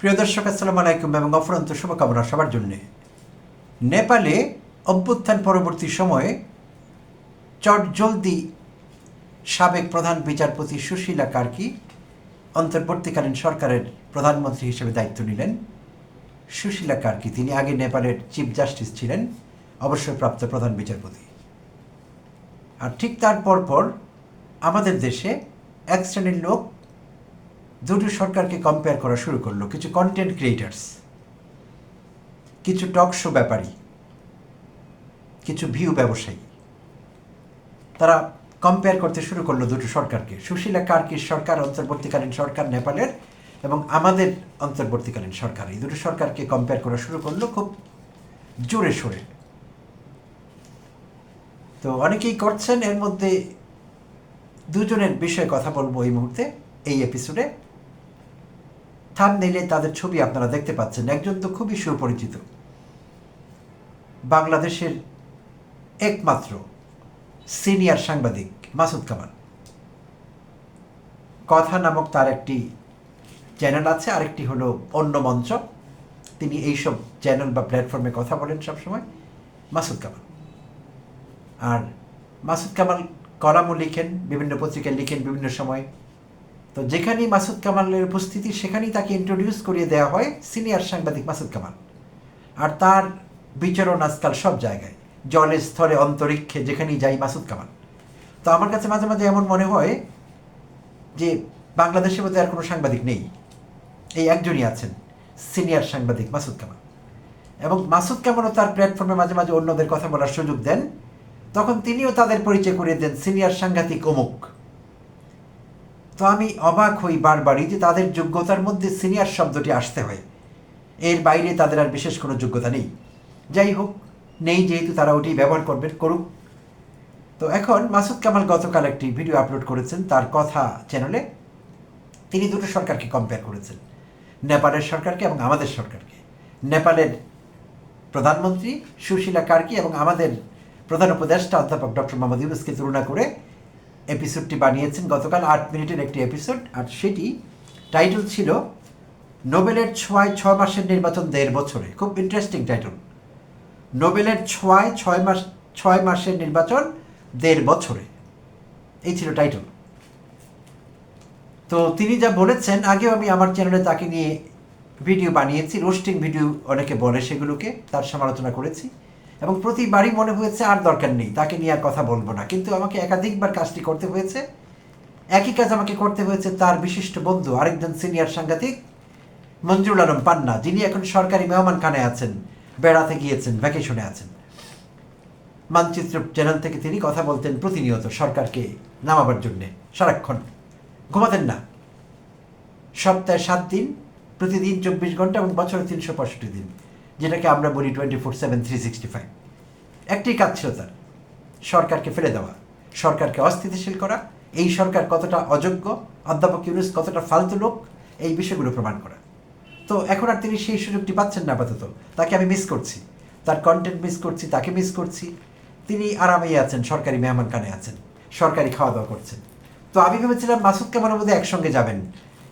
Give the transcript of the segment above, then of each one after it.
প্রিয় দর্শক, আসসালামু আলাইকুম এবং অফুরন্ত শুভকামনা সবার জন্যে। নেপালে অভ্যুত্থান পরবর্তী সময়ে চটজলদি সাবেক প্রধান বিচারপতি সুশীলা কার্কি অন্তর্বর্তীকালীন সরকারের প্রধানমন্ত্রী হিসেবে দায়িত্ব নিলেন। সুশীলা কার্কি, তিনি আগে নেপালের চিফ জাস্টিস ছিলেন, অবসরপ্রাপ্ত প্রধান বিচারপতি। আর ঠিক তার পরপর আমাদের দেশে এক শ্রেণির লোক দুটো সরকারকে কম্পেয়ার করা শুরু করল, কিছু কন্টেন্ট ক্রিয়েটার্স কিছু টক শো ব্যাপারী, কিছু ভিউ ব্যবসায়ী। তারা কম্পেয়ার করতে শুরু করল দুটো সরকারকে। সুশীলা কার্কির সরকার, অন্তর্বর্তীকালীন সরকার নেপালের এবং আমাদের অন্তর্বর্তীকালীন সরকার। এই দুটো সরকারকে কম্পেয়ার করা শুরু করল খুব জোরে সোরে। তো অনেকেই করছেন, এর মধ্যে দুজনের বিষয়ে কথা বলব এই মুহূর্তে, এই এপিসোডে থাম নিলে তাদের ছবি আপনারা দেখতে পাচ্ছেন। একজন তো খুবই সুপরিচিত। বাংলাদেশের একমাত্র সিনিয়র সাংবাদিক মাসুদ কামাল। কথা নামক তার একটি চ্যানেল আছে, আরেকটি হলো অন্য মঞ্চ। তিনি এইসব চ্যানেল বা প্ল্যাটফর্মে কথা বলেন সবসময়। মাসুদ কামাল। আর মাসুদ কামাল কলামও লিখেন, বিভিন্ন পত্রিকায় লিখেন বিভিন্ন সময়। তো যেখানেই মাসুদ কামালের উপস্থিতি, সেখানেই তাকে ইন্ট্রোডিউস করিয়ে দেওয়া হয় সিনিয়র সাংবাদিক মাসুদ কামাল। আর তার বিচরণ আজকাল সব জায়গায় জলের স্থলে অন্তরিক্ষে যেখানেই যাই মাসুদ কামাল। তো আমার কাছে মাঝে মাঝে এমন মনে হয় যে বাংলাদেশের মধ্যে আর কোনো সাংবাদিক নেই। এই একজনই আছেন সিনিয়র সাংবাদিক মাসুদ কামাল। এবং মাসুদ কামালও তার প্ল্যাটফর্মে মাঝে মাঝে অন্যদের কথা বলার সুযোগ দেন। তখন তিনিও তাদের পরিচয় করিয়ে দেন সিনিয়র সাংঘাতিক অমুক। তো আমি অবাক হই বারবারই যে তাদের যোগ্যতার মধ্যে সিনিয়র শব্দটি আসতে হয়। এর বাইরে তাদের আর বিশেষ কোনো যোগ্যতা নেই। যাই হোক, নেই যেহেতু তারা ওটি ব্যবহার করবেন, করুক। তো এখন মাসুদ কামাল গতকাল একটি ভিডিও আপলোড করেছেন তার কথা চ্যানেলে। তিনি দুটো সরকারকে কম্পেয়ার করেছেন। নেপালের সরকারকে এবং আমাদের সরকারকে। নেপালের প্রধানমন্ত্রী সুশীলা কার্কি এবং আমাদের প্রধান উপদেষ্টা অধ্যাপক ডক্টর মোহাম্মদ ইউনুসকে তুলনা করে এপিসোডটি বানিয়েছেন। গতকাল আট মিনিটের একটি এপিসোড আর সেটি টাইটেল ছিল নোবেলের ছোঁয়ায় ছয় মাসের নির্বাচন দেড় বছরে। খুব ইন্টারেস্টিং টাইটেল নোবেলের ছোঁয়ায় ছয় মাস, ছয় মাসের নির্বাচন দেড় বছরে। এই ছিল টাইটেল তো তিনি যা বলেছেন, আগেও আমি আমার চ্যানেলে তাকে নিয়ে ভিডিও বানিয়েছি রোস্টিং ভিডিও অনেকে বলে সেগুলোকে, তার সমালোচনা করেছি। এবং প্রতিবারই মনে হয়েছে আর দরকার নেই, তাকে নিয়ে আর কথা বলব না। কিন্তু আমাকে একাধিকবার কাজটি করতে হয়েছে। একই কাজ আমাকে করতে হয়েছে তার বিশিষ্ট বন্ধু, আরেকজন সিনিয়র সাংঘাতিক, মঞ্জুরুল আলম পান্না, যিনি এখন সরকারি মেহমান খানে আছেন, বেড়াতে গিয়েছেন ভ্যাকেশনে আছেন। মানচিত্র চ্যানেল থেকে তিনি কথা বলতেন প্রতিনিয়ত সরকারকে নামাবার জন্যে। সারাক্ষণ ঘুমাতেন না। সপ্তাহে সাত দিন, প্রতিদিন চব্বিশ ঘণ্টা এবং বছরে তিনশো পঁয়ষট্টি দিন। যেটাকে আমরা বলি twenty four seven three sixty five একটি কাজ ছিল তার, সরকারকে ফেলে দেওয়া, সরকারকে অস্থিতিশীল করা। এই সরকার কতটা অযোগ্য, অধ্যাপক ইউনুস কতটা ফালতু লোক, এই বিষয়গুলো প্রমাণ করা। তো এখন আর তিনি সেই সুযোগটি পাচ্ছেন না আপাতত। তাকে আমি মিস করছি। তার কন্টেন্ট মিস করছি, তাকে মিস করছি। তিনি আরামেই আছেন, সরকারি মেহমান কানে আছেন, সরকারি খাওয়া দাওয়া করছেন। তো আমি ভেবেছিলাম মাসুদ কামালের মধ্যে একসঙ্গে যাবেন।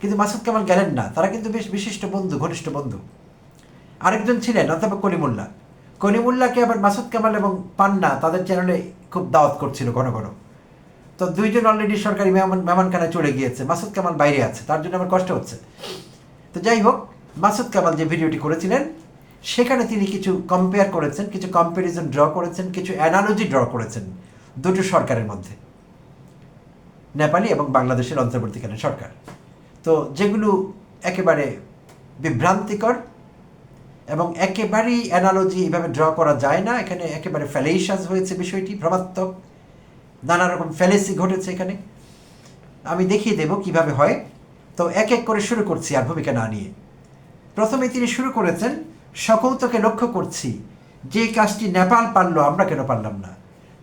কিন্তু মাসুদ কামাল গেলেন না। তারা কিন্তু বেশ বিশিষ্ট বন্ধু, ঘনিষ্ঠ বন্ধু। আরেকজন ছিলেন, অধ্যাপক কলিমুল্লাহ কলিমুল্লাহকে আবার মাসুদ কামাল এবং পান্না তাদের চ্যানেলে খুব দাওয়াত করছিল ঘন ঘন। তো দুইজন অলরেডি সরকারি মেহমান মেহমানখানায় চলে গিয়েছে, মাসুদ কামাল বাইরে আছে, তার জন্য আমার কষ্ট হচ্ছে। তো যাই হোক, মাসুদ কামাল যে ভিডিওটি করেছিলেন, সেখানে তিনি কিছু কম্পেয়ার করেছেন, কিছু কম্প্যারিজন ড্র করেছেন, কিছু অ্যানালজি ড্র করেছেন দুটো সরকারের মধ্যে। নেপালি এবং বাংলাদেশের অন্তর্বর্তীকালীন সরকার। তো যেগুলো একেবারে বিভ্রান্তিকর এবং একেবারেই অ্যানালজি এইভাবে ড্র করা যায় না। এখানে একেবারে ফ্যালেইশাস হয়েছে বিষয়টি, ভ্রমাত্মক। নানা রকম ফ্যালেসি ঘটেছে এখানে। আমি দেখিয়ে দেব কীভাবে হয়। তো এক এক করে শুরু করছি আর ভূমিকা না নিয়ে। প্রথমে তিনি শুরু করেছেন, সকৌতকে লক্ষ্য করছি। যে কাজটি নেপাল পারল, আমরা কেন পারলাম না?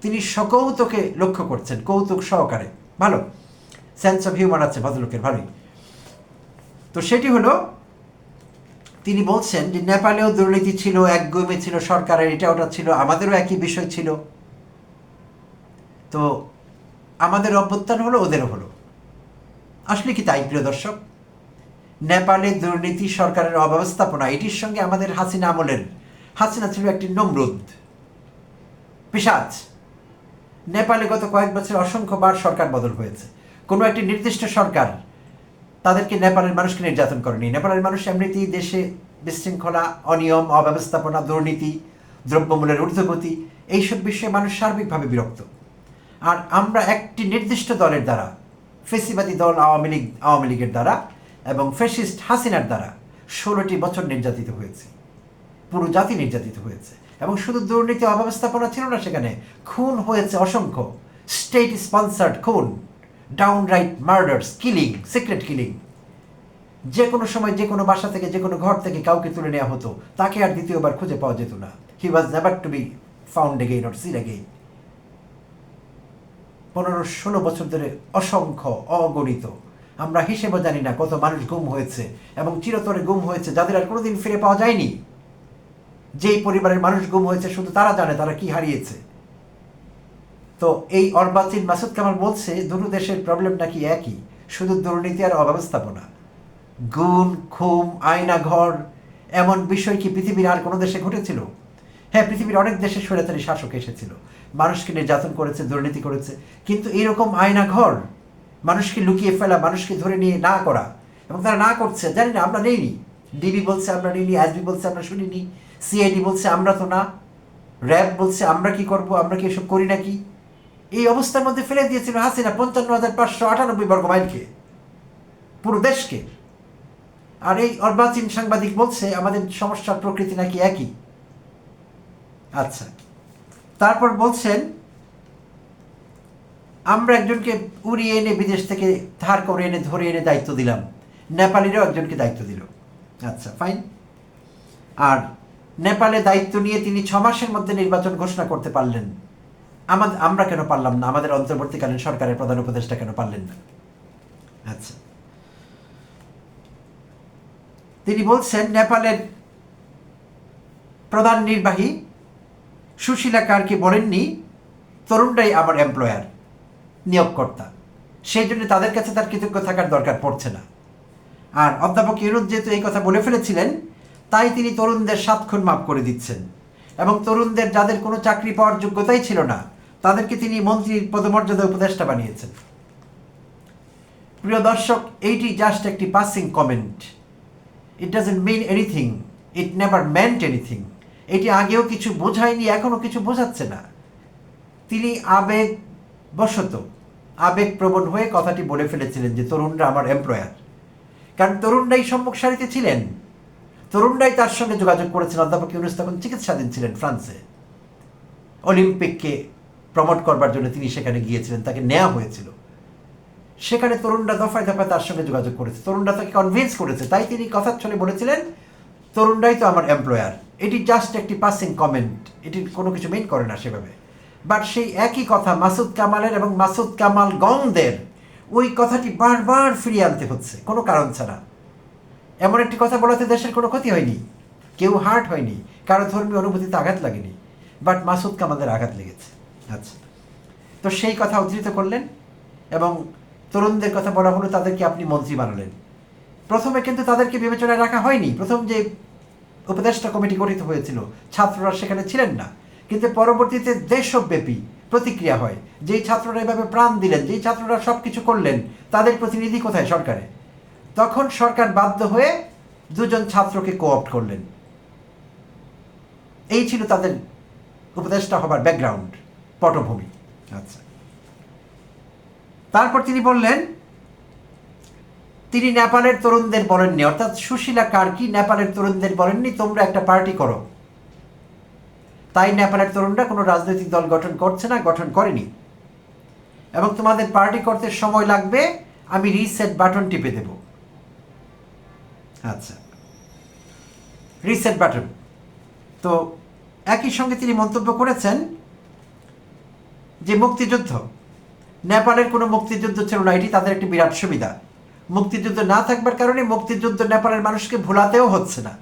তিনি সকৌতকে লক্ষ্য করছেন, কৌতুক সহকারে। ভালো। সেন্স অফ হিউমার আছে ভদ্রলোকের, ভালোই। তো সেটি হলো তিনি বলছেন যে নেপালেও দুর্নীতি ছিল, একগুমি ছিল সরকারের, এটা ওটা ছিল, আমাদেরও একই বিষয় ছিল। তো আমাদের অভ্যুত্থান হলো, ওদেরও হলো। আসলে কি তাই, প্রিয় দর্শক? নেপালে দুর্নীতি সরকারের অব্যবস্থাপনা, এটির সঙ্গে আমাদের হাসিনা আমলের। হাসিনা ছিল একটি নমরুদ পিসাচ নেপালে গত কয়েক বছর অসংখ্যবার সরকার বদল হয়েছে। কোনো একটি নির্দিষ্ট সরকার তাদেরকে নেপালের মানুষকে নির্যাতন করেনি। নেপালের মানুষ এমনিতেই দেশে বিশৃঙ্খলা, অনিয়ম, অব্যবস্থাপনা, দুর্নীতি, দ্রব্যমূল্যের ঊর্ধ্বগতি, এইসব বিষয়ে মানুষ সার্বিকভাবে বিরক্ত। আর আমরা একটি নির্দিষ্ট দলের দ্বারা, ফেসিবাদী দল আওয়ামী লীগ, আওয়ামী লীগের দ্বারা এবং ফেসিস্ট হাসিনার দ্বারা ষোলোটি বছর নির্যাতিত হয়েছে। পুরো জাতি নির্যাতিত হয়েছে। এবং শুধু দুর্নীতি, অব্যবস্থাপনা ছিল না সেখানে, খুন হয়েছে অসংখ্য। স্টেট স্পন্সার্ড খুন। Downright murders killing secret killing যে কোনো সময় যে কোনো বাসা থেকে যে কোনো ঘর থেকে কাউকে তুলে নেওয়া হতো, তাকে আর দ্বিতীয়বার খুঁজে পাওয়া যেত না। He was never to be found again or seen again পনেরো ষোলো বছর ধরে অসংখ্য, অগণিত, আমরা হিসেবে জানি না কত মানুষ গুম হয়েছে এবং চিরতরে গুম হয়েছে যাদের আর কোনোদিন ফিরে পাওয়া যায়নি। যেই পরিবারের মানুষ গুম হয়েছে, শুধু তারা জানে তারা কি হারিয়েছে। তো এই অর্বাচীন মাসুদ কামাল বলছে, দুটো দেশের প্রবলেম নাকি একই? শুধু দুর্নীতি আর অব্যবস্থাপনা। গুণ খুম আয়না, ঘর, এমন বিষয় কি পৃথিবীর আর কোনো দেশে ঘটেছিল? হ্যাঁ পৃথিবীর অনেক দেশে স্বৈরাচারী শাসক এসেছিল। মানুষকে নির্যাতন করেছে, দুর্নীতি করেছে, কিন্তু এরকম আয়না, ঘর, মানুষকে লুকিয়ে ফেলা, মানুষকে ধরে নিয়ে না করা, এবং তারা না করছে, জানি না, আমরা নেইনি। ডিবি বলছে আমরা নিইনি, এসবি বলছে আমরা শুনিনি, সিআইডি বলছে আমরা তো না, র্যাব বলছে আমরা কি করব, আমরা কি এসব করি নাকি? এই অবস্থার মধ্যে ফেলে দিয়েছিল হাসিনা পঞ্চান্ন হাজার পাঁচশো আটানব্বই বর্গ মাইলকে, পুরো দেশকে। আর এই অর্বাচীন সাংবাদিক বলছে, আমাদের সমস্যার প্রকৃতি নাকি একই? আচ্ছা। তারপর বলছেন, আমরা একজনকে উড়িয়ে এনে বিদেশ থেকে ধার করে এনে ধরে এনে দায়িত্ব দিলাম। নেপালিরও একজনকে দায়িত্ব দিল। আচ্ছা ফাইন আর নেপালে দায়িত্ব নিয়ে তিনি ছ মাসের মধ্যে নির্বাচন ঘোষণা করতে পারলেন। আমাদের আমরা কেন পারলাম না? আমাদের অন্তর্বর্তীকালীন সরকারের প্রধান উপদেষ্টা কেন পারলেন না? আচ্ছা। তিনি বলছেন, নেপালের প্রধান নির্বাহী সুশীলা কারকে বলেননি? তরুণরাই আমার এমপ্লয়ার নিয়োগকর্তা। সেই জন্য তাদের কাছে তার কৃতজ্ঞ থাকার দরকার পড়ছে না। আর অধ্যাপক ইউনুদ যেহেতু এই কথা বলে ফেলেছিলেন, তাই তিনি তরুণদের সাত খুন মাফ করে দিচ্ছেন। এবং তরুণদের, যাদের কোনো চাকরি পাওয়ার যোগ্যতাই ছিল না তাদেরকে তিনি মন্ত্রীর পদমর্যাদা উপদেষ্টা বানিয়েছেন। প্রিয় দর্শক, এইটি জাস্ট একটি passing comment it doesn't mean anything it never meant anything এটি আগেও কিছু বোঝায়নি, এখনও কিছু বোঝাচ্ছে না। তিনি আবেগ বশত, আবেগ প্রবণ হয়ে কথাটি বলে ফেলেছিলেন যে তরুণরা আমার এমপ্লয়ার কারণ তরুণরাই সম্মুখ সারিতে ছিলেন। তরুণরাই তার সঙ্গে যোগাযোগ করেছেন। অধ্যাপক ইউনুস তখন চিকিৎসাধীন ছিলেন ফ্রান্সে। অলিম্পিককে প্রমোট করবার জন্য তিনি সেখানে গিয়েছিলেন, তাকে নেওয়া হয়েছিল। সেখানে তরুণরা দফায় দফায় তার সঙ্গে যোগাযোগ করেছে। তরুণরা তাকে কনভিন্স করেছে। তাই তিনি কথার ছলে বলেছিলেন, তরুণরাই তো আমার এমপ্লয়ার এটি জাস্ট একটি পাসিং কমেন্ট এটি কোনো কিছু মেন করে না সেভাবে। বাট সেই একই কথা মাসুদ কামালের এবং মাসুদ কামাল গংদের, ওই কথাটি বারবার ফিরিয়ে আনতে হচ্ছে, কোনো কারণ ছাড়া। এমন একটি কথা বলাতে দেশের কোনো ক্ষতি হয়নি। কেউ হার্ট হয়নি। কারও ধর্মীয় অনুভূতিতে আঘাত লাগেনি। বাট মাসুদ কামালের আঘাত লেগেছে। আচ্ছা। তো সেই কথা উদ্ধৃত করলেন এবং তরুণদের কথা বলা হলো, তাদেরকে আপনি মন্ত্রী বানালেন। প্রথমে কিন্তু তাদেরকে বিবেচনায় রাখা হয়নি। প্রথম যে উপদেষ্টা কমিটি গঠিত হয়েছিল, ছাত্ররা সেখানে ছিলেন না। কিন্তু পরবর্তীতে দেশব্যাপী প্রতিক্রিয়া হয়। যেই ছাত্ররা এভাবে প্রাণ দিলেন, যেই ছাত্ররা সব কিছু করলেন, তাদের প্রতিনিধি কোথায় সরকারে? তখন সরকার বাধ্য হয়ে দুজন ছাত্রকে কোঅপ্ট করলেন। এই ছিল তাদের উপদেষ্টা হবার ব্যাকগ্রাউন্ড পটভূমি। আচ্ছা। তারপর তিনি বললেন, তিনি নেপালের তরুণদের বলেননি, অর্থাৎ সুশীলা কার্কি নেপালের তরুণদের বলেননি, তোমরা একটা পার্টি করো। তাই নেপালের তরুণরা কোনো রাজনৈতিক দল গঠন করছে না, গঠন করেনি। এবং তোমাদের পার্টি করতে সময় লাগবে, আমি রিসেট বাটন টিপে দেব। আচ্ছা। Reset button. তো একই সঙ্গে তিনি মন্তব্য করেছেন যে মুক্তিযুদ্ধ, নেপালের কোনো মুক্তিযুদ্ধ ছিল না, এটি তাদের একটি বিরাট সুবিধা। মুক্তিযুদ্ধ না থাকবার কারণে মুক্তিযুদ্ধ নেপালের মানুষকে ভোলাতেও হচ্ছে না।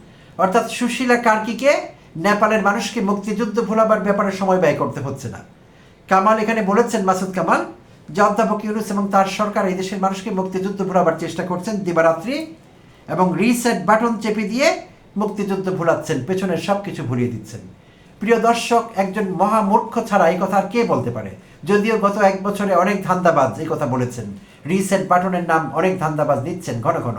অর্থাৎ সুশীলা কার্কিকে নেপালের মানুষকে মুক্তিযুদ্ধ ভোলাবার ব্যাপারে সময় ব্যয় করতে হচ্ছে না। কামাল এখানে বলেছেন, মাসুদ কামাল, যে অধ্যাপক ইউনুস এবং তার সরকার এই দেশের মানুষকে মুক্তিযুদ্ধ ভোলাবার চেষ্টা করছেন দিবারাত্রি এবং রিসেট বাটন চেপে দিয়ে মুক্তিযুদ্ধ ভুলাচ্ছেন, পেছনের সব কিছু ভুলিয়ে দিচ্ছেন। প্রিয় দর্শক, একজন মহামূর্খ ছাড়া এই কথা আর কে বলতে পারে? যদিও গত এক বছরে অনেক ধান্দাবাজ এই কথা বলেছেন। রিসেট বাটনের নাম অনেক ধান্দাবাজ নিচ্ছেন ঘন ঘন।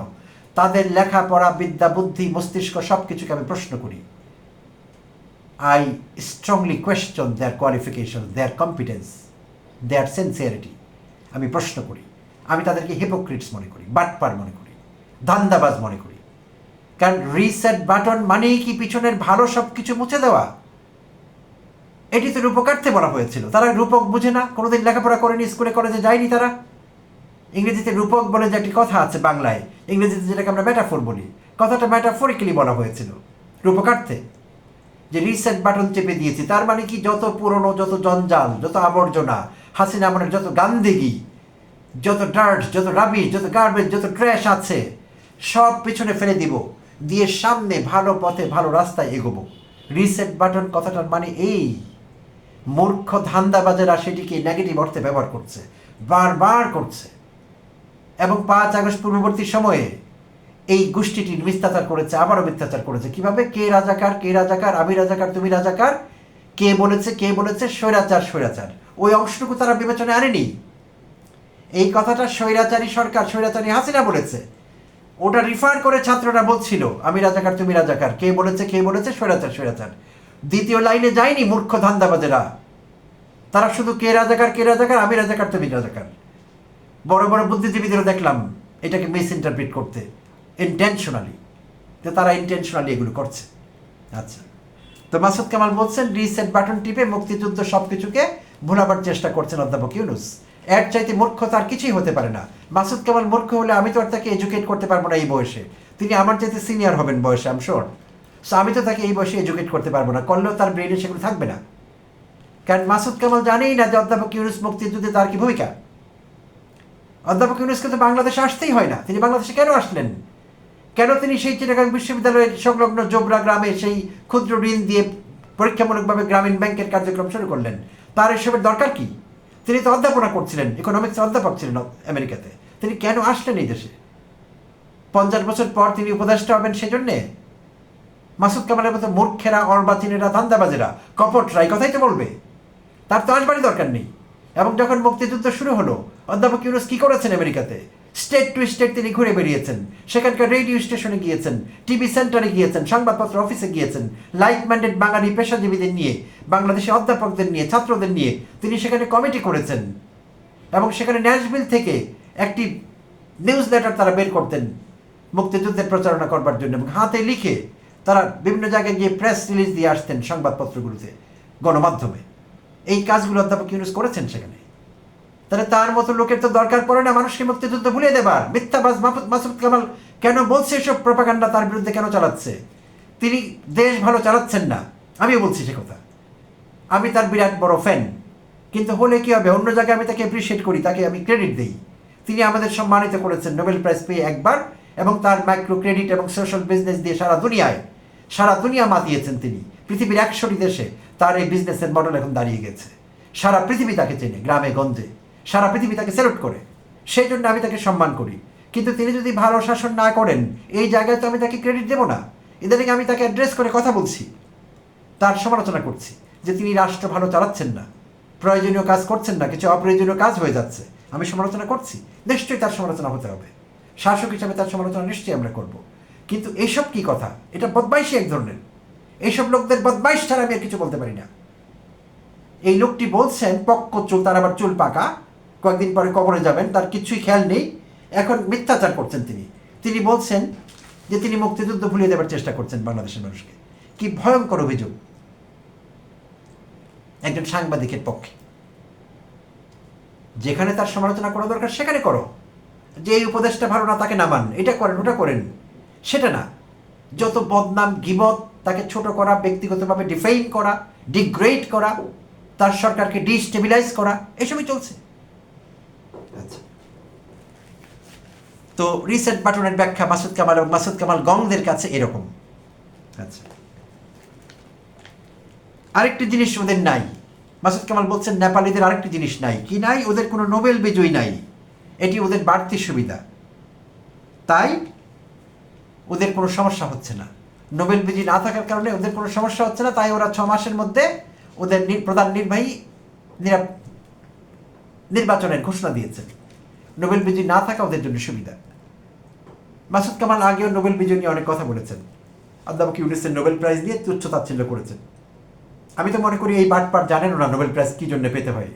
তাদের লেখাপড়া বিদ্যা, বুদ্ধি, মস্তিষ্ক সব কিছুকে আমি প্রশ্ন করি। I strongly question their qualification their competence their sincerity আমি প্রশ্ন করি। আমি তাদেরকে হিপোক্রিটস মনে করি, বাটপার মনে করি, ধান্দাবাজ মনে করি। কারণ রিসেট বাটন মানেই কি পিছনের ভালো সব কিছু মুছে দেওয়া? এটি তো রূপকার্থে বলা হয়েছিল। তারা রূপক বুঝে না, কোনোদিন লেখাপড়া করেনি, স্কুলে কলেজে যায়নি তারা। ইংরেজিতে রূপক বলে যে একটি কথা আছে বাংলায়, ইংরেজিতে যেটাকে আমরা ম্যাটাফোর বলি, কথাটা ম্যাটাফোরিক্যালি বলা হয়েছিল, রূপকার্থে। যে রিসেট বাটন চেপে দিয়েছি, তার মানে কি? যত পুরনো, যত জঞ্জাল, যত আবর্জনা, হাসিনা আমলের যত গান্দেগি, যত ডার্ট যত রাবিশ যত গার্বেজ যত ট্র্যাশ আছে, সব পিছনে ফেলে দিব, দিয়ে সামনে ভালো পথে, ভালো রাস্তায় এগোবো। রিসেট বাটন কথাটার মানে এই মূর্খ ধান্দাবাজেরা সেটিকে নেগেটিভ অর্থে ব্যবহার করছে, বারবার করছে। এবং পাঁচ আগস্ট পূর্ববর্তী সময়ে এই গোষ্ঠীটি মিথ্যাচার করেছে, আবারও মিথ্যাচার করেছে। কীভাবে? কে রাজাকার কে রাজাকার, আমি রাজাকার, তুমি রাজাকার? কে বলেছে কে বলেছে? স্বৈরাচার স্বৈরাচার। ওই অংশটুকু তারা বিবেচনায় আনেনি। এই কথাটা স্বৈরাচারী সরকার, স্বৈরাচারী হাসিনা বলেছে। ওটা রিফার করে ছাত্ররা বলছিল, আমি রাজাকার, তুমি রাজাকার। কে বলেছে কে বলেছে? স্বৈরাচার স্বৈরাচার। দ্বিতীয় লাইনে যায়নি মূর্খ ধান্দাবাজেরা। তারা শুধু কে রাজাকার কে রাজাকার, আমি রাজাকার, তুমি রাজাকার। বড় বড় বুদ্ধিজীবীদেরও দেখলাম এটাকে মিস ইন্টারপ্রিট করতে ইন্টেনশনালি যে তারা ইন্টেনশনালি এগুলো করছে। আচ্ছা। তো মাসুদ কামাল বলছেন রিসেট বাটন টিপে মুক্তিযুদ্ধ সব কিছুকে ভুলাবার চেষ্টা করছেন অধ্যাপক ইউনুস। এর চাইতে মূর্খ তার কিছুই হতে পারে না। মাসুদ কামাল মূর্খ হলে আমি তো আর তাকে এডুকেট করতে পারব না এই বয়সে। তিনি আমার চাইতে সিনিয়র হবেন বয়সে আম শোর সো আমি তো তাকে এই বয়সে এডুকেট করতে পারব না। করলেও তার ব্রেনে সেগুলো থাকবে না। কারণ মাসুদ কামাল জানেই না যে অধ্যাপক ইউনুস মুক্তিযুদ্ধে তার কি ভূমিকা। অধ্যাপক ইউনুসকে তো বাংলাদেশে আসতেই হয় না। তিনি বাংলাদেশে কেন আসলেন? কেন তিনি সেই চিটাগাং বিশ্ববিদ্যালয়ের সংলগ্ন জোবরা গ্রামে সেই ক্ষুদ্র ঋণ দিয়ে পরীক্ষামূলকভাবে গ্রামীণ ব্যাংকের কার্যক্রম শুরু করলেন? তার এসবের দরকার কি? তিনি তো অধ্যাপনা করছিলেন ইকোনমিক্স অধ্যাপক ছিলেন আমেরিকাতে। তিনি কেন আসলেন এই দেশে? পঞ্চাশ বছর পর তিনি উপদেষ্টা হবেন সেজন্যে? মাসুদ কামালের মতো মূর্খেরা অর্বাচীনেরা ধান্দাবাজেরা কপটরা এই কথাই তো বলবে। তার তো আসবারই দরকার নেই। এবং যখন মুক্তিযুদ্ধ শুরু হলো, অধ্যাপক ইউনুস কী করেছেন আমেরিকাতে? স্টেট টু স্টেট তিনি ঘুরে বেরিয়েছেন সেখানকার রেডিও স্টেশনে গিয়েছেন, টিভি সেন্টারে গিয়েছেন, সংবাদপত্র অফিসে গিয়েছেন লাইক মাইন্ডেড বাঙালি পেশাজীবীদের নিয়ে, বাংলাদেশি অধ্যাপকদের নিয়ে, ছাত্রদের নিয়ে তিনি সেখানে কমিটি করেছেন। এবং সেখানে ন্যাশবিল থেকে একটি নিউজ লেটার তারা বের করতেন, মুক্তিযুদ্ধের প্রচারণা করবার জন্য। এবং হাতে লিখে তারা বিভিন্ন জায়গায় গিয়ে প্রেস রিলিজ দিয়ে আসতেন সংবাদপত্রগুলোতে, গণমাধ্যমে। এই কাজগুলো অধ্যাপক ইউনুস করেছেন সেখানে। তাহলে তার মতো লোকের তো দরকার পড়ে না মানুষকে মুক্তিযুদ্ধ ভুলে দেবার। মিথ্যাবাজ মাসুদ কামাল কেন বলছে এসব প্রপাগান্ডা তার বিরুদ্ধে কেন চালাচ্ছে? তিনি দেশ ভালো চালাচ্ছেন না। আমিও বলছি সে কথা। আমি তার বিরাট বড় ফ্যান কিন্তু হলে কি হবে? অন্য জায়গায় আমি তাকে অ্যাপ্রিসিয়েট করি, তাকে আমি ক্রেডিট দিই। তিনি আমাদের সম্মানিত করেছেন নোবেল প্রাইজ পেয়ে একবার এবং তার মাইক্রো ক্রেডিট এবং সোশ্যাল বিজনেস দিয়ে সারা দুনিয়ায় সারা দুনিয়া মাতিয়েছেন তিনি। পৃথিবীর একশোটি দেশে তার এই বিজনেসের মডেল এখন দাঁড়িয়ে গেছে। সারা পৃথিবী তাকে চেনে, গ্রামে, গঞ্জে। সারা পৃথিবী তাকে সেলুট করে। সেই জন্য আমি তাকে সম্মান করি। কিন্তু তিনি যদি ভালো শাসন না করেন, এই জায়গায় তো আমি তাকে ক্রেডিট দেবো না। ইদানিং আমি তাকে অ্যাড্রেস করে কথা বলছি। তার সমালোচনা করছি যে তিনি রাষ্ট্র ভালো চালাচ্ছেন না। প্রয়োজনীয় কাজ করছেন না, কিছু অপ্রয়োজনীয় কাজ হয়ে যাচ্ছে। আমি সমালোচনা করছি। নিশ্চয়ই তার সমালোচনা হতে হবে। শাসক হিসাবে তার সমালোচনা নিশ্চয়ই আমরা করব। কিন্তু এইসব কি কথা? এটা বদমাইশই এক ধরনের। এইসব লোকদের বদমাইশ ছাড়া আমি আর কিছু বলতে পারি না। এই লোকটি বলছেন, পক্ক চুল, তার আবার চুল পাকা। কয়েকদিন পরে কবরে যাবেন, তার কিছুই খেয়াল নেই। এখন মিথ্যাচার করছেন তিনি। তিনি বলছেন যে তিনি মুক্তিযুদ্ধ ভুলিয়ে দেওয়ার চেষ্টা করছেন বাংলাদেশের মানুষকে। কি ভয়ঙ্কর অভিযোগ। একজন সাংবাদিকের পক্ষে। যেখানে তার সমালোচনা করা দরকার, সেখানে করো। যে এই উপদেশটা ভালো না, তাকে নামান এটা করেন, ওটা করেন। সেটা না। যত বদনাম গিবত তাকে ছোট করা, ব্যক্তিগতভাবে ডিফাইন করা ডিগ্রেড করা, তার সরকারকে ডিস্টেবিলাইজ করা, এসবই চলছে। আচ্ছা। তো রিসেট বাটনের ব্যাখ্যা মাসুদ কামাল এবং মাসুদ কামাল গংদের কাছে এরকম। আচ্ছা। আরেকটি জিনিস ওদের নাই। মাসুদ কামাল বলছেন, নেপালিদের আরেকটি জিনিস নাই। কি নাই? ওদের কোনো নোবেল বিজয়ী নাই। এটি ওদের বাড়তি সুবিধা। তাই ওদের কোনো সমস্যা হচ্ছে না। নোবেল বিজি না থাকার কারণে ওদের কোনো সমস্যা হচ্ছে না, তাই ওরা ছ মাসের মধ্যে ওদের প্রধান নির্বাহী নিরা- নির্বাচনের ঘোষণা দিয়েছেন। নোবেল বিজয়ী না থাকা ওদের জন্য সুবিধা। মাসুদ কামাল আগেও নোবেল বিজয় নিয়ে অনেক কথা বলেছেন। অধ্যাপক ইউনিসের নোবেল প্রাইজ নিয়ে তুচ্ছ তাচ্ছিল্য করেছেন। আমি তো মনে করি এই বাটপাট জানেন না নোবেল প্রাইজ কী জন্য পেতে হয়।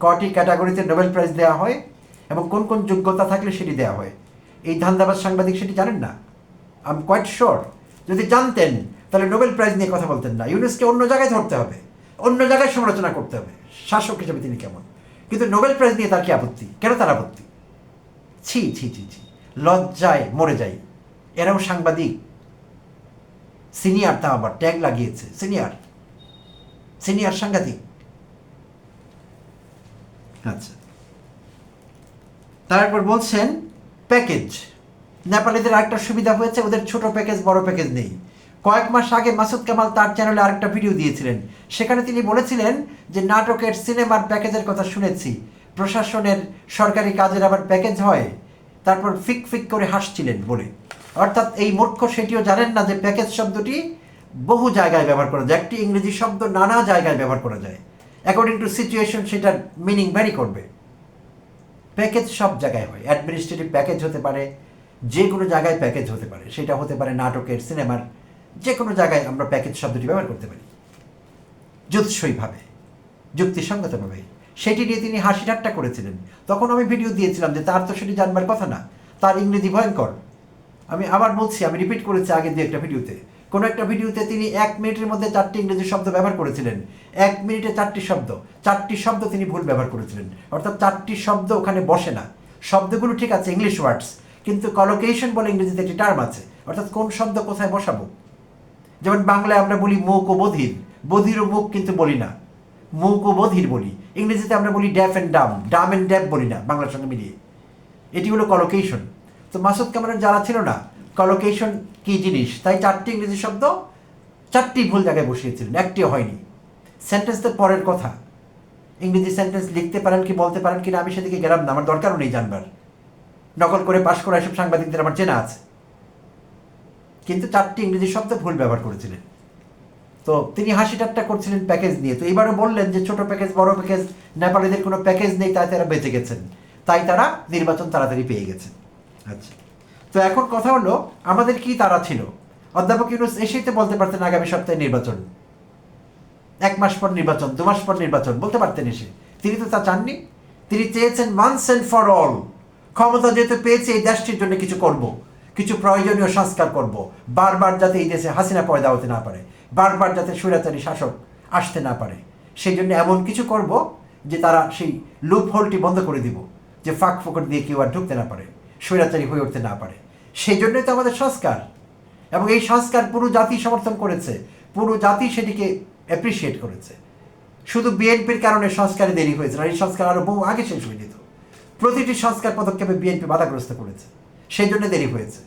কটি ক্যাটাগরিতে নোবেল প্রাইজ দেওয়া হয় এবং কোন কোন যোগ্যতা থাকলে সেটি দেওয়া হয়। এই ধান্দাবাজ সাংবাদিক সেটি জানেন না? আই এম কোয়াইট শিওর যদি জানতেন, তাহলে নোবেল প্রাইজ নিয়ে কথা বলতেন না। ইউনেসকে অন্য জায়গায় ধরতে হবে। অন্য জায়গায় সমালোচনা করতে হবে। শাসক হিসেবে তিনি কেমন? কিন্তু নোবেল প্রাইজ নিয়ে তার কি আপত্তি? কেন তার আপত্তি? ছি ছি ছি ছি। লজ্জায় মরে যাই। এরাও সাংবাদিক। সিনিয়র তা আবার ট্যাগ লাগিয়েছে। সিনিয়র। সিনিয়র সাংঘাতিক আচ্ছা। তারপর বলছেন, প্যাকেজ। নেপালিদের আরেকটা সুবিধা হয়েছে, ওদের ছোট প্যাকেজ বড় প্যাকেজ নেই। কয়েক মাস আগে মাসুদ কামাল তার চ্যানেলে আরেকটা ভিডিও দিয়েছিলেন। সেখানে তিনি বলেছিলেন যে, নাটকের সিনেমার প্যাকেজের কথা শুনেছি। প্রশাসনের সরকারি কাজের আবার প্যাকেজ হয়। তারপর ফিক ফিক করে হাসছিলেন বলে। অর্থাৎ এই মূর্খ সেটিও জানেন না যে প্যাকেজ শব্দটি বহু জায়গায় ব্যবহার করা যায়। একটি ইংরেজি শব্দ নানা জায়গায় ব্যবহার করা যায়। অ্যাকর্ডিং টু সিচুয়েশন সেটার মিনিং ভ্যারি করবে। প্যাকেজ সব জায়গায় হয়। অ্যাডমিনিস্ট্রেটিভ প্যাকেজ হতে পারে যে কোনো জায়গায় প্যাকেজ হতে পারে। সেটা হতে পারে নাটকের, সিনেমার যে কোনো জায়গায় আমরা প্যাকেজ শব্দটি ব্যবহার করতে পারি। যুৎসইভাবে, যুক্তিসঙ্গতভাবে। সেটি নিয়ে তিনি হাসি ঠাট্টা করেছিলেন। তখন আমি ভিডিও দিয়েছিলাম যে তার তো সেটি জানবার কথা না। তার ইংরেজি ভয়ঙ্কর। আমি আবার বলছি, আমি রিপিট করেছি আগে দিয়ে একটা ভিডিওতে কোনো একটা ভিডিওতে তিনি এক মিনিটের মধ্যে চারটি ইংরেজি শব্দ ব্যবহার করেছিলেন। এক মিনিটে চারটি শব্দ। চারটি শব্দ তিনি ভুল ব্যবহার করেছিলেন। অর্থাৎ চারটি শব্দ ওখানে বসে না। শব্দগুলো ঠিক আছে ইংলিশ ওয়ার্ডস কিন্তু কলোকেশন বলে ইংরেজিতে একটি টার্ম আছে। অর্থাৎ কোন শব্দ কোথায় বসাবো? যেমন বাংলায় আমরা বলি মুখ ও বধির। বধির ও মুখ কিন্তু বলি না। মুখ ও বধির বলি। ইংরেজিতে আমরা বলি death and Dam Dam and death বলি না, বাংলার সঙ্গে মিলিয়ে। এটি হলো কলোকেশন তো মাসুদ কামালের যারা ছিল না? কলোকেশন কি জিনিস? তাই চারটি ইংরেজি শব্দ চারটি ভুল জায়গায় বসিয়েছিলেন। একটিও হয়নি। সেন্টেন্সের পরের কথা। ইংরেজি সেন্টেন্স লিখতে পারেন কি, বলতে পারেন কি না, আমি সেদিকে গেলাম না। আমার দরকারও নেই জানবার। নকল করে পাশ করা এসব সাংবাদিকদের আমার চেনা আছে। কিন্তু চারটি ইংরেজি শব্দ ভুল ব্যবহার করেছিলেন। তো তিনি হাসি ঠাট্টা করছিলেন প্যাকেজ নিয়ে। তো এবারও বললেন যে ছোট প্যাকেজ, বড় প্যাকেজ, নেপালিদের কোনো প্যাকেজ নেই, তাই তারা বেঁচে গেছেন। তাই তারা নির্বাচন তাড়াতাড়ি পেয়ে গেছেন। আচ্ছা। তো এখন কথা হলো, আমাদের কি তারা ছিল? অধ্যাপক ইউনুস এসেই তো বলতে পারতেন আগামী সপ্তাহে নির্বাচন। এক মাস পর নির্বাচন, দু মাস পর নির্বাচন, বলতে পারতেন এসে। তিনি তো তা চাননি। তিনি চেয়েছেন ওয়ান্স অ্যান্ড ফর অল ক্ষমতা যেহেতু পেয়েছে, এই দেশটির জন্য কিছু করব। কিছু প্রয়োজনীয় সংস্কার করব। বারবার যাতে এই দেশে হাসিনা পয়দা হতে না পারে, বারবার যাতে স্বৈরাচারী শাসক আসতে না পারে, সেই জন্য এমন কিছু করব যে তারা সেই লুপ হোলটি বন্ধ করে দিব, যে ফাঁক ফোকট দিয়ে কেউ আর ঢুকতে না পারে, স্বৈরাচারী হয়ে উঠতে না পারে। সেই জন্যই তো আমাদের সংস্কার। এবং এই সংস্কার পুরো জাতি সমর্থন করেছে, পুরো জাতি সেটিকে অ্যাপ্রিসিয়েট করেছে। শুধু বিএনপির কারণে সংস্কারে দেরি হয়েছে আর এই সংস্কার আরও বহু আগে শেষ হয়ে যেত প্রতিটি সংস্কার পদক্ষেপে বিএনপি বাধাগ্রস্ত করেছে। সেই জন্য দেরি হয়েছে।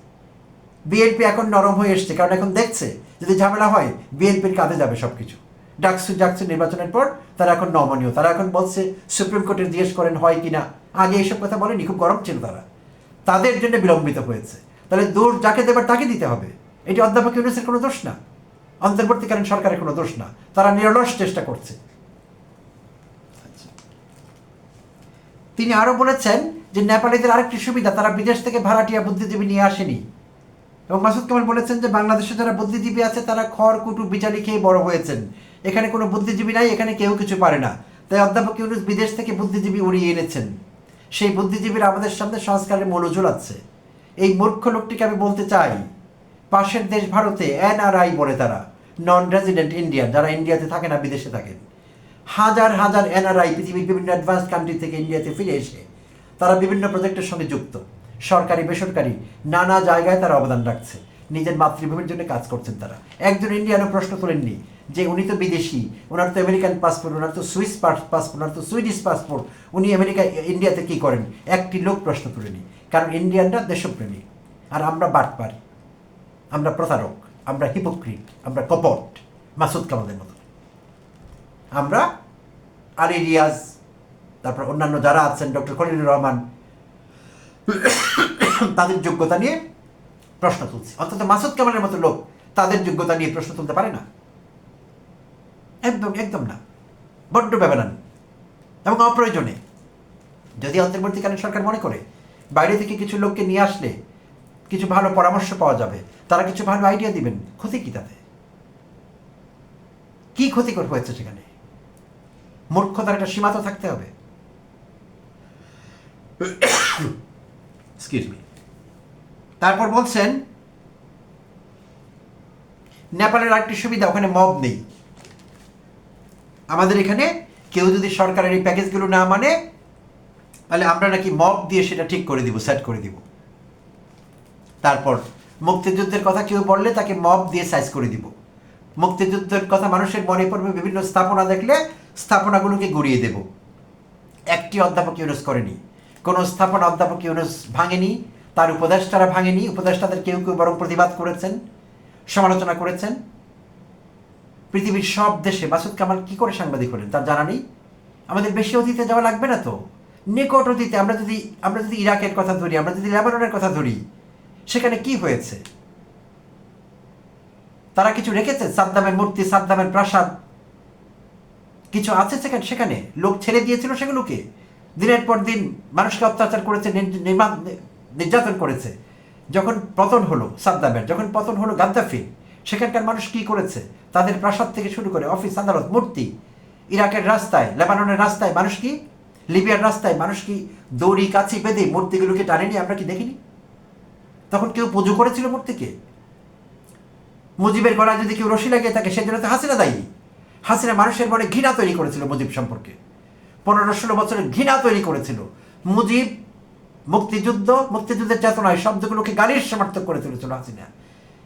বিএনপি এখন নরম হয়ে এসছে, কারণ এখন দেখছে, যদি ঝামেলা হয়, বিএনপির কাঁধে যাবে সব কিছু ডাকসু ডাকসু নির্বাচনের পর তারা এখন নমনীয়, তারা এখন বলছে, সুপ্রিম কোর্টের জিজ্ঞেস করেন হয় কিনা। আগে এইসব কথা বলেনি, খুব গরম ছিল তারা। তাদের জন্য বিলম্বিত হয়েছে। তাহলে দূর যাকে দেবার তাকে দিতে হবে। এটি অধ্যাপক ইউনুসের কোনো দোষ না। অন্তর্বর্তীকালীন সরকারের কোনো দোষ না। তারা নিরলস চেষ্টা করছে। তিনি আরও বলেছেন যে নেপালিদের আরেকটি সুবিধা, তারা বিদেশ থেকে ভাড়াটিয়া বুদ্ধিজীবী নিয়ে আসেনি। এবং মাসুদ কামাল বলেছেন যে বাংলাদেশে যারা বুদ্ধিজীবী আছে, তারা খড়, কুটু, বিচালি খেয়ে বড় হয়েছেন। এখানে কোনো বুদ্ধিজীবী নাই, এখানে কেউ কিছু পারে না। তাই অধ্যাপক ইউনুস বিদেশ থেকে বুদ্ধিজীবী উড়িয়ে এনেছেন। সেই বুদ্ধিজীবীরা আমাদের সামনে সংস্কারের মূল ঝুলাচ্ছে এই মূর্খ লোকটিকে আমি বলতে চাই, পাশের দেশ ভারতে এনআরআই বলে তারা নন রেজিডেন্ট ইন্ডিয়ান যারা ইন্ডিয়াতে থাকে না, বিদেশে থাকেন। হাজার হাজার এনআরআই পৃথিবীর বিভিন্ন অ্যাডভান্স কান্ট্রি থেকে ইন্ডিয়াতে ফিরে এসে তারা বিভিন্ন প্রজেক্টের সঙ্গে যুক্ত। সরকারি, বেসরকারি নানা জায়গায় তারা অবদান রাখছে। নিজের মাতৃভূমির জন্য কাজ করছেন তারা। একজন ইন্ডিয়ানও প্রশ্ন তোলেননি যে উনি তো বিদেশি ওনার তো আমেরিকান পাসপোর্ট ওনার তো সুইস পাসপোর্ট ওনার তো সুইডিশ পাসপোর্ট উনি আমেরিকা ইন্ডিয়াতে কী করেন? একটি লোক প্রশ্ন তোলেনি, কারণ ইন্ডিয়ানরা দেশপ্রেমী। আর আমরা বাটপার, আমরা প্রতারক, আমরা হিপোক্রিট আমরা কপট, মাসুদ কামালের মতো। আমরা আলী রিয়াজ, তারপর অন্যান্য যারা আছেন, ডক্টর খলিলুর রহমান, তাদের যোগ্যতা নিয়ে প্রশ্ন তুলছি। অন্তত মাসুদ কামালের মতো লোক তাদের যোগ্যতা নিয়ে প্রশ্ন তুলতে পারে না। একদম একদম না। বড্ড ব্যবধান এবং অপ্রয়োজনে যদি অন্তর্বর্তীকালীন সরকার মনে করে বাইরে থেকে কিছু লোককে নিয়ে আসলে কিছু ভালো পরামর্শ পাওয়া যাবে, তারা কিছু ভালো আইডিয়া দিবেন, ক্ষতি কি তাতে? কি ক্ষতিকর হয়েছে সেখানে? মূর্খতার একটা সীমা তো থাকতে হবে। এক্সকিউজ মি তারপর বলছেন নেপালের আরেকটি সুবিধা ওখানে মব নেই। আমাদের এখানে কেউ যদি সরকারের এই প্যাকেজগুলো না মানে তাহলে আমরা নাকি মব দিয়ে সেটা ঠিক করে দিব সেট করে দিব। তারপর মুক্তিযুদ্ধের কথা কেউ বললে তাকে মব দিয়ে সাইজ করে দিব। মুক্তিযুদ্ধের কথা মানুষের মনে পড়বে বিভিন্ন স্থাপনা দেখলে স্থাপনাগুলোকে গড়িয়ে দেব। একটি অধ্যাপক ইউনুস করেনি। কোনো স্থাপনা অধ্যাপক ইউনুস ভাঙেনি, তার উপদেষ্টারা ভাঙেনি, উপদেষ্টাদের কেউ কেউ বরং প্রতিবাদ করেছেন, সমালোচনা করেছেন। পৃথিবীর সব দেশে মাসুদ কামাল কি করে সাংবাদিক হলেন তার জানা নেই? আমাদের বেশি অতীতে যাওয়া লাগবে না তো? নিকট অতীতে আমরা যদি আমরা যদি ইরাকের কথা ধরি, আমরা যদি লেবাননের কথা ধরি, সেখানে কি হয়েছে? তারা কিছু রেখেছে? সাদ্দামের মূর্তি, সাদ্দামের প্রাসাদ কিছু আছে সেখানে সেখানে? লোক ছেড়ে দিয়েছিল সেগুলোকে? দিনের পর দিন মানুষকে অত্যাচার করেছে নির্যাতন করেছে। যখন পতন হলো সাদ্দামের, যখন পতন হলো গাদ্দাফি, সেখানকার মানুষ কি করেছে? তাদের প্রাসাদ থেকে শুরু করে অফিস, আদালত, মূর্তি। ইরাকের রাস্তায়, লেবাননের রাস্তায় মানুষ কি? লিবিয়ার রাস্তায় মানুষ কি দড়ি কাছি বেঁধে মূর্তিগুলোকে টানেনি? আমরা কি দেখিনি? তখন কেউ পুজো করেছিল মূর্তিকে? মুজিবের গলায় যদি কেউ রশি লাগিয়ে থাকে সেজন্য তো হাসিনা দায়ী। হাসিনা মানুষের মনে ঘৃণা তৈরি করেছিল মুজিব সম্পর্কে। পনেরো ষোলো বছরের ঘৃণা তৈরি করেছিল। মুজিব মুক্তিযুদ্ধ, মুক্তিযুদ্ধের চেতনায় শব্দগুলোকে গালির সমর্থক করে তুলেছিল হাসিনা।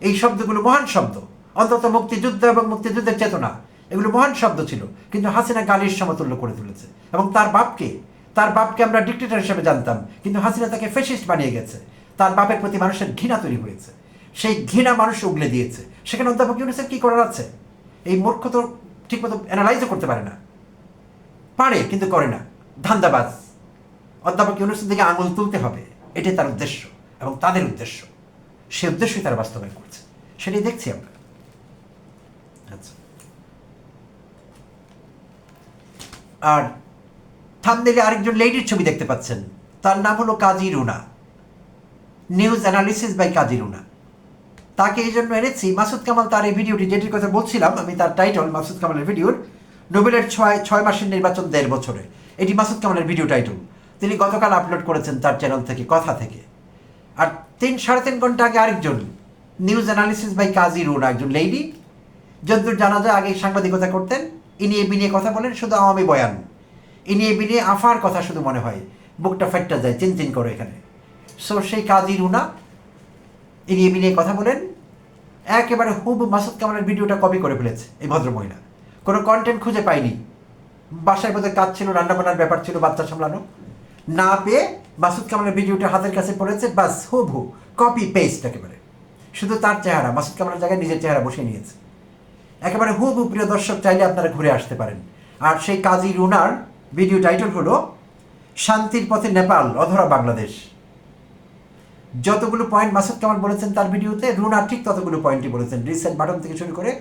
এই শব্দগুলো মহান শব্দ। অন্তত মুক্তিযুদ্ধ এবং মুক্তিযুদ্ধের চেতনা, এগুলো মহান শব্দ ছিল। কিন্তু হাসিনা গালির সমতুল্য করে তুলেছে। এবং তার বাপকে তার বাপকে আমরা ডিক্টেটর হিসেবে জানতাম। কিন্তু হাসিনা তাকে ফেসিস্ট বানিয়ে গেছে। তার বাপের প্রতি মানুষের ঘৃণা তৈরি হয়েছে। সেই ঘৃণা মানুষ উগলে দিয়েছে। সেখানে অধ্যাপক ইউনিসেফ কি করার আছে? এই মূর্খ তো ঠিকমতো অ্যানালাইজও করতে পারে না। পারে, কিন্তু করে না। ধান্দাবাজ। অধ্যাপক ইউনুসের থেকে আঙুল তুলতে হবে। এটাই তার উদ্দেশ্য এবং তাদের উদ্দেশ্য। সে উদ্দেশ্যই তারা বাস্তবায়ন করছে। সেটাই দেখছি আমরা। আচ্ছা। আর থামদেলে আরেকজন লেডির ছবি দেখতে পাচ্ছেন। তার নাম হলো Kazi Runa. News analysis by Kazi Runa. তাকে এই জন্য এনেছি। মাসুদ কামাল তার এই ভিডিওটি যেটির কথা বলছিলাম, আমি তার টাইটল মাসুদ কামালের ভিডিওর নোবেলের ছয় ছয় মাসের নির্বাচন দেড় বছরে। এটি মাসুদ কামালের ভিডিও টাইটল তিনি গতকাল আপলোড করেছেন তার চ্যানেল থেকে, কথা থেকে। আর তিন, সাড়ে তিন ঘণ্টা আগে আরেকজন news analysis by Kazi Runa, একজন লেডি যদ্দূর জানা যায় আগে সাংবাদিকতা করতেন। ইনি এ বিনিয়ে কথা বলেন, শুধু আওয়ামী বয়ান। ইনি এ বিনিয়ে আফার কথা শুধু মনে হয়। বুকটা ফেটটা যায়, চিনচিন করে এখানে। সো সেই কাজী রুনা ইনি এ নিয়ে কথা বলেন। একেবারে হুব মাসুদ কামালের ভিডিওটা কপি করে ফেলেছে এই ভদ্রমহিলা। কোনো কন্টেন্ট খুঁজে পাইনি বাসায় বোধহয় কাজ ছিল, রান্নাবান্নার ব্যাপার ছিল, বাচ্চা সামলানো। না পেয়ে মাসুদ কামালের ভিডিওটা হাতের কাছে পড়েছে বাস হুব হু কপি পেস্ট একেবারে। শুধু তার চেহারা, মাসুদ কামালের জায়গায় নিজের চেহারা বসিয়ে নিয়েছে। একেবারে হুবহু প্রিয় দর্শক চাইলে আপনারা ঘুরে আসতে পারেন। আর সেই কাজী রুনার ভিডিও টাইটেল হলো, শান্তির পথে নেপাল, অধরা বাংলাদেশ। যতগুলো পয়েন্ট মাসুদ কামাল বলেছেন তার ভিডিওতে, রুনা ঠিক ততগুলো পয়েন্টই বলেছেন। রিসেন্ট বাটন থেকে শুরু করে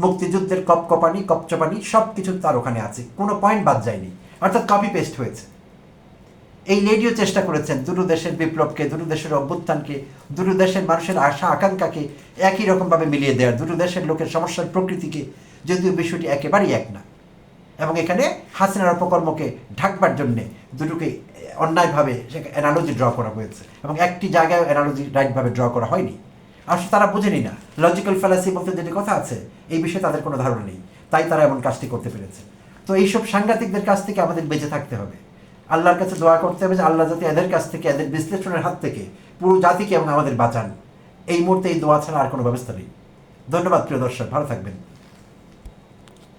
মুক্তিযুদ্ধের কপকপানি কপচপানি সব কিছু তার ওখানে আছে। কোনো পয়েন্ট বাদ যায়নি। অর্থাৎ কপি পেস্ট হয়েছে। এই লেডিও চেষ্টা করেছেন দুটো দেশের বিপ্লবকে দুটো দেশের অভ্যুত্থানকে দুটো দেশের মানুষের আশা, আকাঙ্ক্ষাকে একই রকমভাবে মিলিয়ে দেওয়ার দুটো দেশের লোকের সমস্যার প্রকৃতিকে, যদিও বিষয়টি একেবারেই এক না। এবং এখানে হাসিনার অপকর্মকে ঢাকবার জন্যে দুটোকে অন্যায়ভাবে অ্যানালজি ড্র করা হয়েছে এবং একটি জায়গায় অ্যানালজি রাইটভাবে ড্র করা হয়নি। আসলে তারা বোঝেনি না। লজিক্যাল ফ্যালাসি বলতে যেটি কথা আছে, এই বিষয়ে তাদের কোনো ধারণা নেই। তাই তারা এমন কাজটি করতে পেরেছে। তো এইসব সাংঘাতিকদের কাছ থেকে আমাদের বেঁচে থাকতে হবে। আল্লাহর কাছে দোয়া করতে হবে যে আল্লাহ যাতে এদের কাছ থেকে, এদের বিশ্লেষণের হাত থেকে পুরো জাতিকে এবং আমাদের বাঁচান। এই মুহূর্তে এই দোয়া ছাড়া আর কোনো ব্যবস্থা নেই। ধন্যবাদ প্রিয় দর্শক, ভালো থাকবেন।